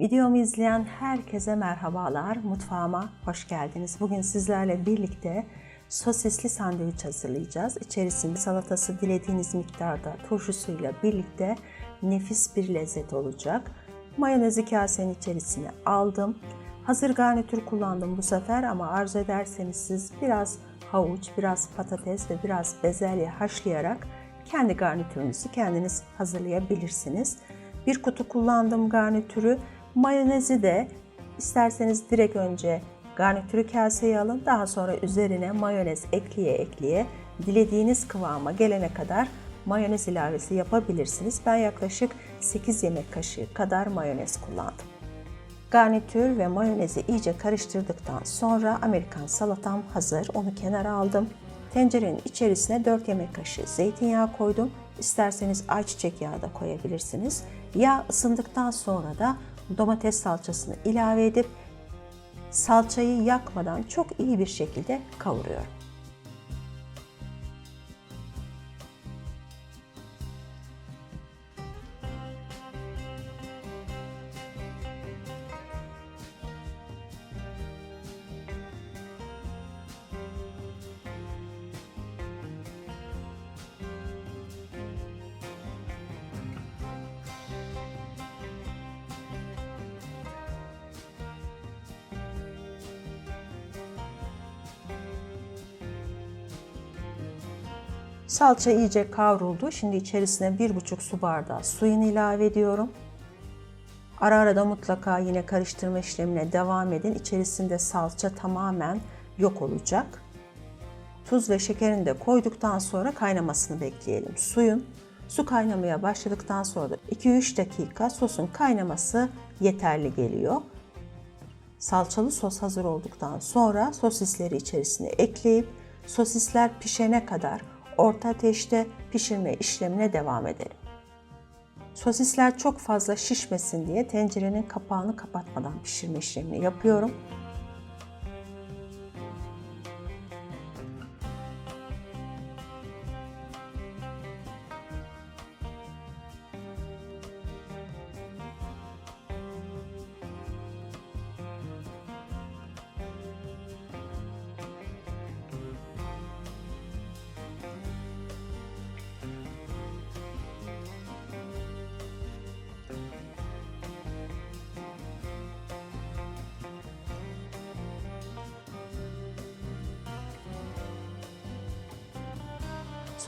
Videomu izleyen herkese merhabalar. Mutfağıma hoş geldiniz. Bugün sizlerle birlikte sosisli sandviç hazırlayacağız. İçerisinde salatası dilediğiniz miktarda turşusuyla birlikte nefis bir lezzet olacak. Mayonezi kasenin içerisine aldım. Hazır garnitür kullandım bu sefer ama arzu ederseniz siz biraz havuç, biraz patates ve biraz bezelye haşlayarak kendi garnitürünüzü kendiniz hazırlayabilirsiniz. Bir kutu kullandım garnitürü. Mayonezi de isterseniz direkt önce garnitürü kaseye alın. Daha sonra üzerine mayonez ekleye ekleye dilediğiniz kıvama gelene kadar mayonez ilavesi yapabilirsiniz. Ben yaklaşık 8 yemek kaşığı kadar mayonez kullandım. Garnitür ve mayonezi iyice karıştırdıktan sonra Amerikan salatam hazır. Onu kenara aldım. Tencerenin içerisine 4 yemek kaşığı zeytinyağı koydum. İsterseniz ayçiçek yağı da koyabilirsiniz. Yağ ısındıktan sonra da domates salçasını ilave edip salçayı yakmadan çok iyi bir şekilde kavuruyorum. Salça iyice kavruldu. Şimdi içerisine 1,5 su bardağı suyunu ilave ediyorum. Ara ara da mutlaka yine karıştırma işlemine devam edin. İçerisinde salça tamamen yok olacak. Tuz ve şekerini de koyduktan sonra kaynamasını bekleyelim. Suyun su kaynamaya başladıktan sonra da 2-3 dakika sosun kaynaması yeterli geliyor. Salçalı sos hazır olduktan sonra sosisleri içerisine ekleyip sosisler pişene kadar orta ateşte pişirme işlemine devam edelim. Sosisler çok fazla şişmesin diye tencerenin kapağını kapatmadan pişirme işlemini yapıyorum.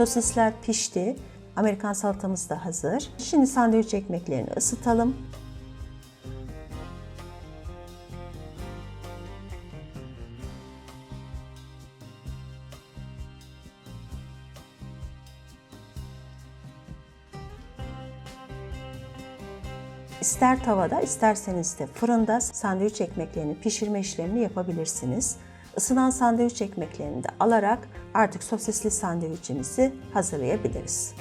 Sosisler pişti. Amerikan salatamız da hazır. Şimdi sandviç ekmeklerini ısıtalım. İster tavada isterseniz de fırında sandviç ekmeklerini pişirme işlemini yapabilirsiniz. Isınan sandviç ekmeklerini de alarak artık sosisli sandviçimizi hazırlayabiliriz.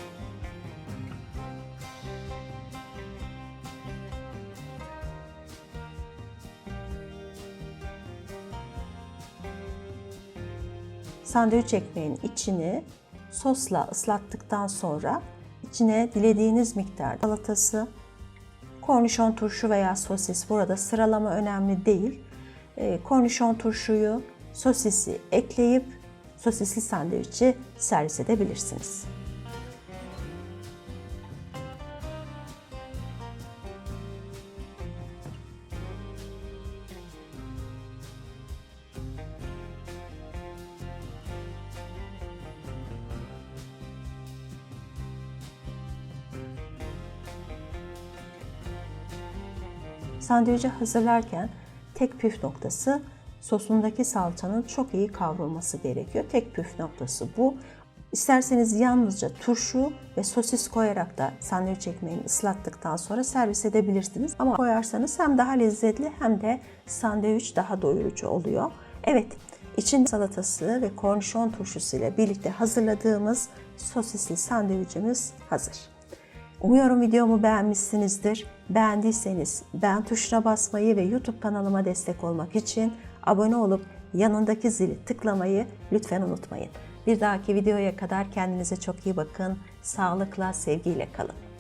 Sandviç ekmeğin içini sosla ıslattıktan sonra içine dilediğiniz miktar salatası, kornişon turşu veya sosis burada sıralama önemli değil. E, kornişon turşuyu, sosisi ekleyip sosisli sandviçi servis edebilirsiniz. Sandviçi hazırlarken tek püf noktası sosundaki salçanın çok iyi kavrulması gerekiyor. Tek püf noktası bu. İsterseniz yalnızca turşu ve sosis koyarak da sandviç ekmeğini ıslattıktan sonra servis edebilirsiniz. Ama koyarsanız hem daha lezzetli hem de sandviç daha doyurucu oluyor. Evet, için salatası ve kornişon turşusu ile birlikte hazırladığımız sosisli sandviçimiz hazır. Umuyorum videomu beğenmişsinizdir. Beğendiyseniz beğen tuşuna basmayı ve YouTube kanalıma destek olmak için abone olup yanındaki zili tıklamayı lütfen unutmayın. Bir dahaki videoya kadar kendinize çok iyi bakın. Sağlıkla, sevgiyle kalın.